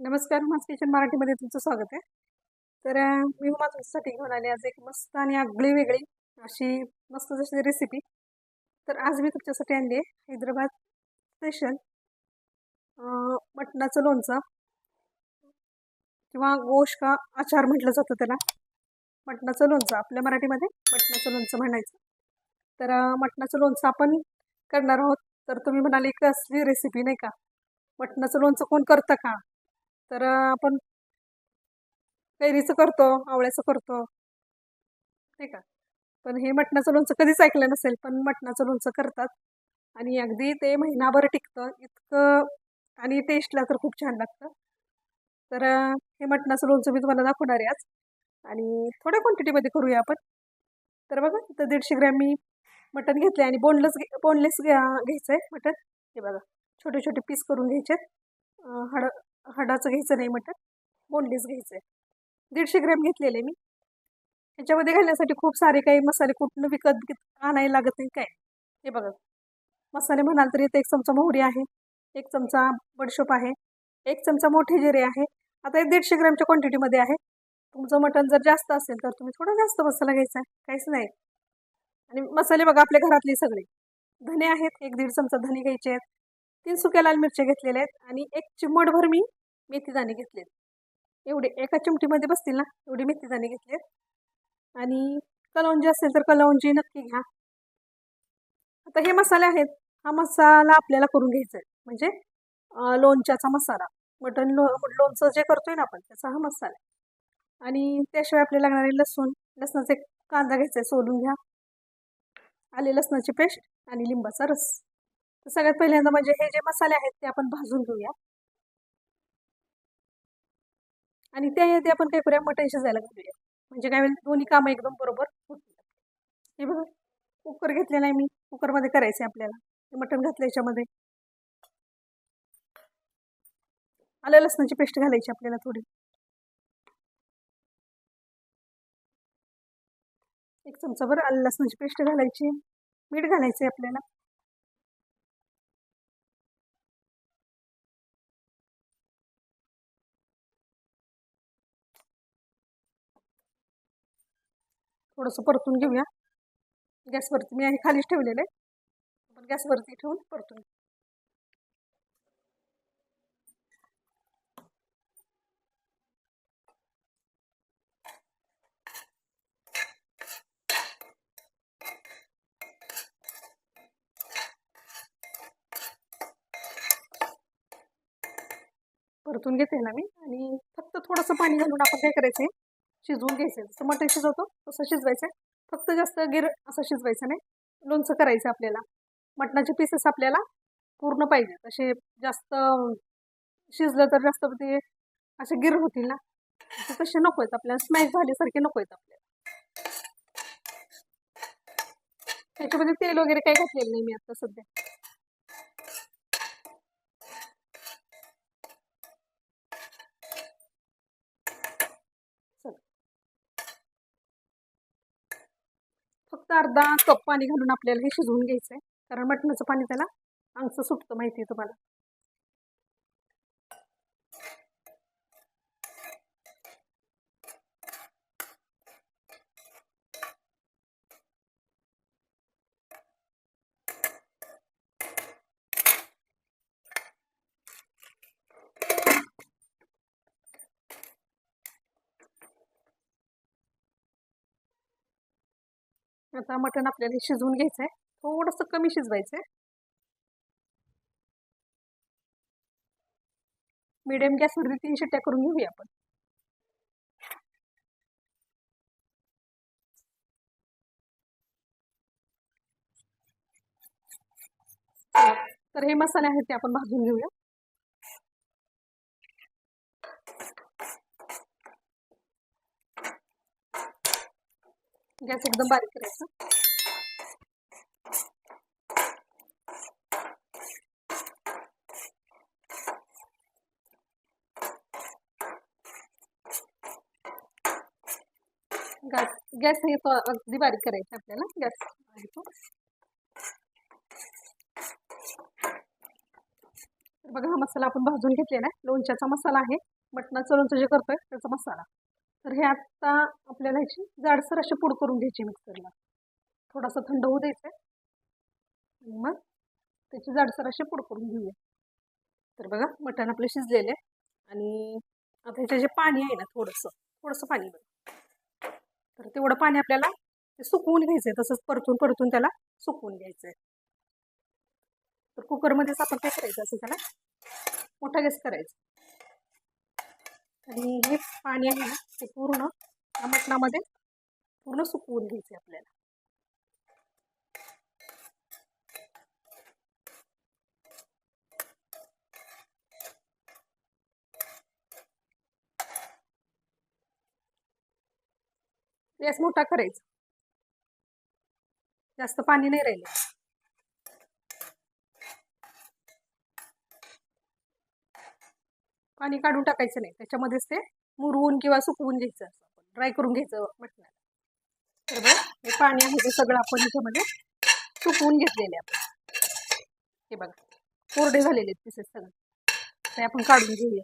नमस्कार माझं किचन मराठीमध्ये तुमचं स्वागत आहे. तर मी हुमा तुमच्यासाठी घेऊन आले आज एक मस्त आणि आगळी वेगळी अशी मस्त जशी रेसिपी तर आज मी तुमच्यासाठी आणली आहे हैदराबाद स्पेशल मटणाचं लोणचं किंवा गोश का आचार म्हटलं जातं त्याला. मटणाचं लोणचं आपल्या मराठीमध्ये मटणाचं लोणचं म्हणायचं. तर मटणाचं लोणचं आपण करणार आहोत. तर तुम्ही म्हणाले कसली रेसिपी नाही का? मटणाचं लोणचं कोण करतं का? तर आपण कैरीचं करतो आवळ्याचं करतो. ठीक का? पण हे मटणाचं लोणचं कधीच ऐकलं नसेल पण मटणाचं लोणचं करतात. आणि अगदी ते महिनाभर टिकतं इतकं आणि टेस्टला तर खूप छान लागतं. तर हे मटणाचं लोणचं मी तुम्हाला दाखवणार आहे आज. आणि थोड्या क्वांटिटीमध्ये करूया आपण. तर बघा इथं दीडशे ग्रॅम मी मटण घेतले आणि बोनलेस घे बोनलेस घ्या घ्यायचं आहे मटण. हे बघा छोटे छोटे पीस करून घ्यायचे हळद हडाचं घ्यायचं नाही मटण बोनलेस घ्यायचं आहे दीडशे ग्रॅम घेतलेले मी. ह्याच्यामध्ये घालण्यासाठी खूप सारे काही मसाले कुठनं विकत आणायला लागत नाही काय? हे बघा. मसाले म्हणाल तर एक चमचा मोहरी आहे एक चमचा बडशोप आहे एक चमचा मोठे जिरे आहे. आता एक दीडशे ग्रॅमच्या क्वांटिटीमध्ये आहे. तुमचं मटण जर जास्त असेल तर तुम्ही थोडा जास्त मसाला घ्यायचा आहे काहीच नाही. आणि मसाले बघा आपल्या घरातले सगळे. धने आहेत एक दीड चमचा धने घ्यायचे आहेत. तीन सुक्या लाल मिरच्या घेतलेल्या आहेत आणि एक चिमटभर मी मेथीदाणे घेतलेत. एवढे एका चिमटीमध्ये बसतील ना एवढे मेथीदाणे घेतलेत. आणि कलौंजी असेल तर कलौंजी नक्की घ्या. आता हे मसाले आहेत हा मसाला आपल्याला करून घ्यायचा आहे म्हणजे लोणच्याचा मसाला. मटण लो लोणचं जे करतोय ना आपण त्याचा हा मसाला आहे. आणि त्याशिवाय आपल्याला लागणारे लसूण. लसणाचे कांदा घ्यायचा आहे सोलून घ्या. आले लसणाची पेस्ट आणि लिंबाचा रस. तर सगळ्यात पहिल्यांदा म्हणजे हे जे मसाले आहेत ते आपण भाजून घेऊया. आणि त्या आपण काय करूया मटण शिजायला घालूया. म्हणजे काय होईल दोन्ही कामं एकदम बरोबर होतील. हे बघा कुकर घेतलेला आहे मी. कुकरमध्ये करायचं आहे आपल्याला मटण घातलं याच्यामध्ये. आलं लसणाची पेस्ट घालायची आपल्याला थोडी. एक चमचाभर आलं लसणाची पेस्ट घालायची. मीठ घालायचं आहे आपल्याला. थोडंसं परतून घेऊया. गॅसवरती मी आहे खालीच ठेवलेलं आहे. आपण गॅसवरती ठेवून परतून घेऊ. परतून घेते ना मी आणि फक्त थोडंसं पाणी घालून आपण काय करायचं आहे शिजवून घ्यायचं. जसं मटण शिजवतो तसं शिजवायचं. आहे फक्त जास्त गिर असं शिजवायचं नाही. लोणचं करायचं आपल्याला. मटणाचे पीसेस आपल्याला पूर्ण पाहिजे. असे जास्त शिजलं तर जास्त ते असे गिर होतील ना. तसे नको आहेत. आपल्याला स्मॅश झाल्यासारखे नको आहेत आपल्याला. त्याच्यामध्ये तेल वगैरे काही घातलेलं नाही मी आता सध्या चला. फक्त अर्धा कप पाणी घालून आपल्याला हे शिजवून घ्यायचं आहे कारण मटणाचं पाणी त्याला अंगचं सुटतं माहिती आहे तुम्हाला. आता मटण आपल्याला शिजवून घ्यायचं आहे थोडंसं कमी शिजवायचं आहे मिडियम गॅसवरती तीन शिट्ट्या करून घेऊया आपण. तर हे मसाले आहेत ते आपण भाजून घेऊया. गॅस एकदम बारीक करायचा. गॅस गॅस हे तो अगदी बारीक करायचा आपल्याला गॅस हो. तर बघा हा मसाला आपण भाजून घेतलेला आहे. लोणच्याचा मसाला आहे. मटणाचं लोणचं जे करतोय त्याचा मसाला. तर हे आत्ता आपल्याला ह्याची जाडसर अशी पूड करून घ्यायची मिक्सरला. थोडासा थंड होऊ द्यायचं आणि मग त्याची जाडसर अशी पूड करून घेऊया. तर बघा मटण आपलं शिजलेलं आहे. आणि आता ह्याचं जे पाणी आहे ना थोडंसं थोडंसं पाणी बघा. तर तेवढं पाणी आपल्याला ते सुकवून घ्यायचं आहे तसंच परतून परतून त्याला सुकवून घ्यायचं आहे तर कुकरमध्येच आपण काय करायचं असं त्याला मोठा गॅस करायचा. आणि हे पाणी आहे ना ते पूर्ण या मटणामध्ये पूर्ण सुकवून घ्यायचे आपल्याला. गॅस मोठा करायचा. जास्त पाणी नाही राहिलं. पाणी काढून टाकायचं नाही. त्याच्यामध्येच ते मुरवून किंवा सुकवून घ्यायचं असं आपण. ड्राय करून घ्यायचं म्हटलं. तर बघ हे पाणी आहे ते सगळं आपण ह्याच्यामध्ये सुकवून घेतलेले आपण. हे बघा. कोरडे झालेले आहेत पिसेस सगळे. ते आपण काढून घेऊया.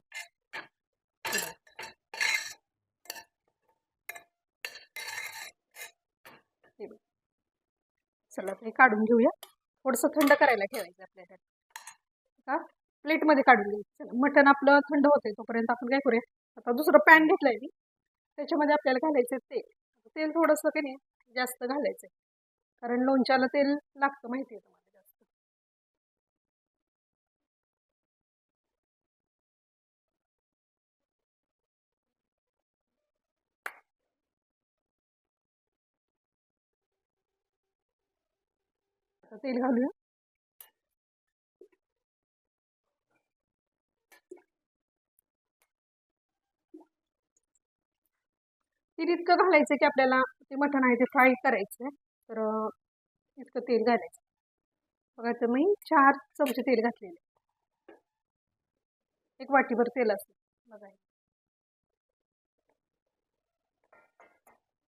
हे बघ. चला ते काढून घेऊया. थोडंसं थंड करायला ठेवायचं आपल्याला का प्लेटमध्ये काढून घ्यायचं. मटण आपलं थंड होते तोपर्यंत आपण काय करूया? आता दुसरं पॅन घेतलंय मी. त्याच्यामध्ये आपल्याला घालायचं तेल. तेल थोडंसं की नाही जास्त घालायचं कारण लोणच्याला तेल लागतं माहिती आहे तुम्हाला जास्त. आता तेल घालूया. तेल इतकं घालायचं की आपल्याला ते मटण आहे ते फ्राय करायचं आहे तर इतकं तेल घालायचं. बघा तर मी चार चमचे तेल घातलेले. एक वाटीभर तेल असतं बघा.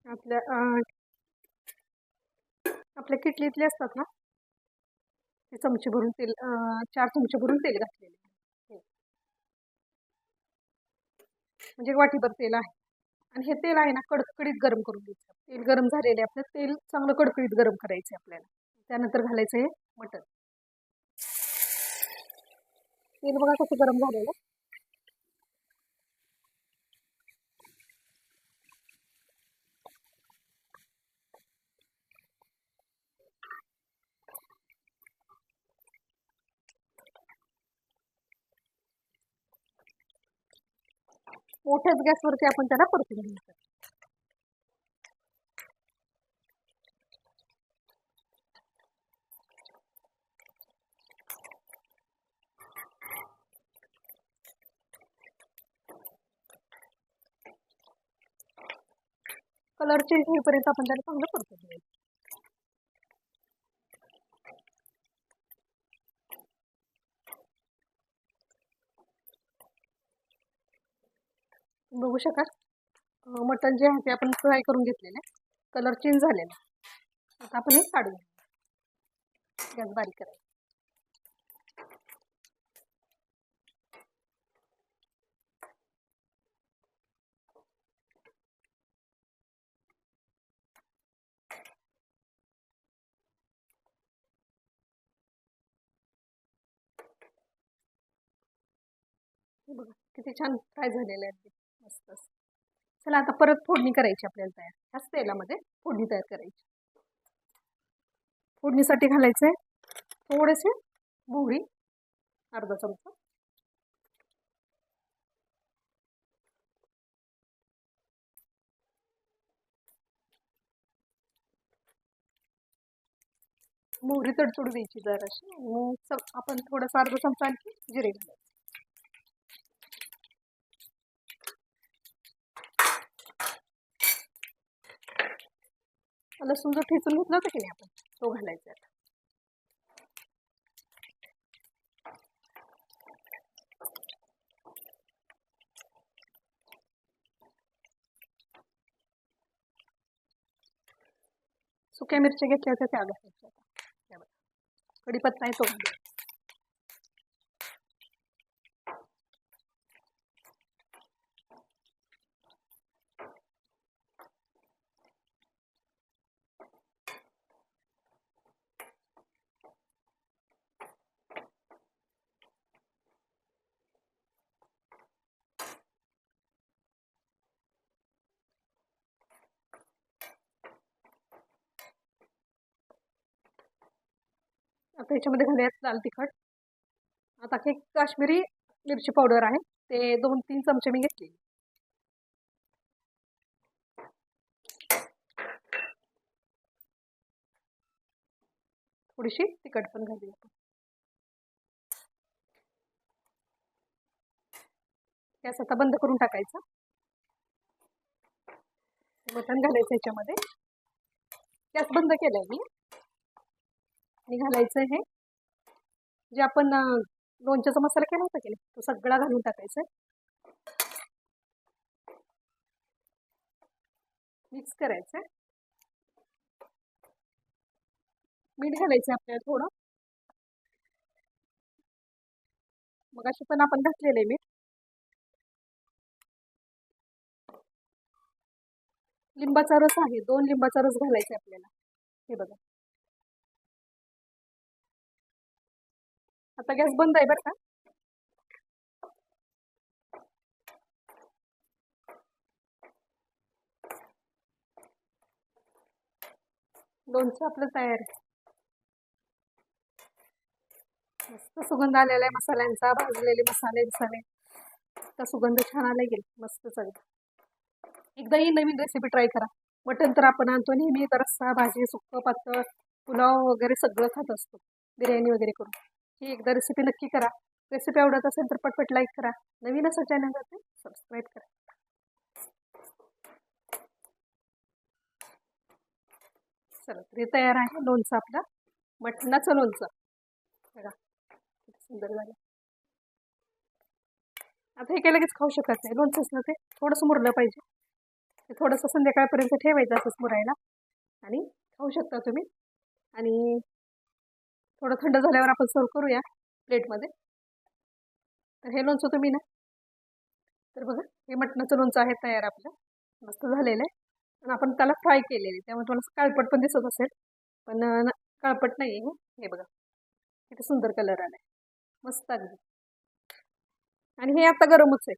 आपल्या आपल्या किटलीतले असतात ना ते चमचे भरून तेल चार चमचे भरून तेल घातलेले. हो. म्हणजे एक वाटीभर तेल आहे. आणि हे तेल आहे ना कडकडीत गरम करून घ्यायचं. तेल गरम झालेले आपलं तेल चांगलं कडकडीत गरम करायचं आहे आपल्याला. त्यानंतर घालायचं हे मटण. तेल बघा कसं गरम झालेलं. मोठ्याच गॅसवरती आपण त्याला परतून घ्यायचं कलर चेंज होईपर्यंत आपण त्याला चांगलं परतून घ्यायचं बघू शकाल. मटण जे आहे ते आपण फ्राय करून घेतलेलं आहे. कलर चेंज झालेला आता आपण हे काढून गॅस बारीक करायचं बघा किती छान फ्राय झालेले आहेत चला आता परत फोडणी करायची आपल्याला तयार. ह्याच तेलामध्ये फोडणी तयार करायची. फोडणीसाठी घालायचं आहे थोडेसे मोहरी अर्धा चमचा. मोहरी तडतडू द्यायची जराशी. आणि मग आपण थोडंसं अर्धा चमचा आणखी जिरे घालायचं. लसूण जो ठेचून घेतला होता की नाही आपण. तो घालायचा आता. सुक्या मिरच्या घेतल्या होत्या त्या घालायच्या आहे तो घालायचा आता ह्याच्यामध्ये घालूयात लाल तिखट. आता हे काश्मीरी मिरची पावडर आहे. ते दोन तीन चमचे मी घेतले थोडीशी तिखट पण घालूया आपण. गॅस आता बंद करून टाकायचा. मटण घालायचं याच्यामध्ये. गॅस बंद केलाय मी. आणि घालायचं हे जे आपण लोणच्याचा मसाला केला होता केला तो सगळा घालून टाकायचा मिक्स करायचं मीठ घालायचं आपल्याला थोडं. मग अशी पण आपण घातलेलं आहे मीठ. लिंबाचा रस आहे दोन लिंबाचा रस घालायचा आहे आपल्याला. हे बघा. आता गॅस बंद आहे बरं का? लोणचं आपलं तयार आहे. मस्त सुगंध आलेला आहे मसाल्यांचा भाजलेले मसाले मसाले तर सुगंध छान आला गेल मस्त सगळं. एकदा ही नवीन रेसिपी ट्राय करा. मटण तर आपण आणतो नेहमी तर रस्सा भाजी सुक्क पातळ पुलाव वगैरे सगळं खात असतो. बिर्याणी वगैरे करून. ही एकदा रेसिपी नक्की करा. रेसिपी आवडत असेल तर पटपट लाईक करा. नवीन असं चॅनलवरती सबस्क्राईब करा. चला तरी तयार आहे लोणचं आपला. मटणाचं लोणचं. बघा किती सुंदर झालं. आता हे काही लगेच खाऊ शकत नाही. लोणचं ना ते थोडंसं मुरलं पाहिजे. ते थोडंसं संध्याकाळपर्यंत ठेवायचं असंच मुरायला. आणि खाऊ शकता तुम्ही. आणि थोडं थंड झाल्यावर आपण सर्व करूया प्लेटमध्ये. तर हे लोणचं तुम्ही ना तर बघा हे मटणाचं लोणचं आहे तयार आपलं. मस्त झालेलं आहे. आणि आपण त्याला फ्राय केलेलं आहे. त्यामुळे तुम्हाला काळपट पण दिसत असेल पण काळपट नाही आहे हे बघा किती सुंदर कलर आला आहे मस्त अगदी. आणि हे आता गरमच आहे.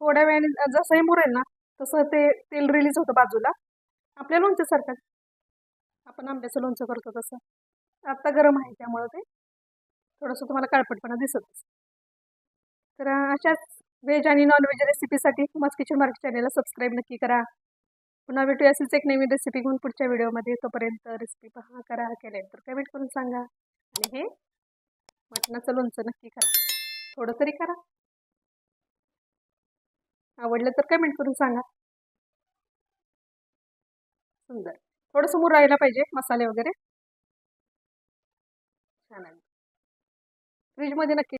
थोड्या वेळाने जसं हे मुरेल ना तसं ते तेल रिलीज होतं बाजूला. आपल्या लोणच्यासारखं. आपण आंब्याचं लोणचं करतो तसं. आत्ता गरम आहे त्यामुळं ते. थोडंसं तुम्हाला काळपटपणा दिसतच तर अशाच व्हेज आणि नॉनव्हेज रेसिपीसाठी मस्त किचन मार्क चॅनेलला सबस्क्राईब नक्की करा. पुन्हा भेटूया असेच एक नवीन रेसिपी घेऊन पुढच्या व्हिडिओमध्ये तोपर्यंत रेसिपी पहा करा. केल्यानंतर कमेंट करून सांगा. आणि हे मटणाचं लोणचं नक्की करा. थोडं तरी करा. आवडलं तर कमेंट करून सांगा. सुंदर. थोडंसं मुरायला पाहिजे मसाले वगैरे. छान आहे फ्रीजमध्ये नक्की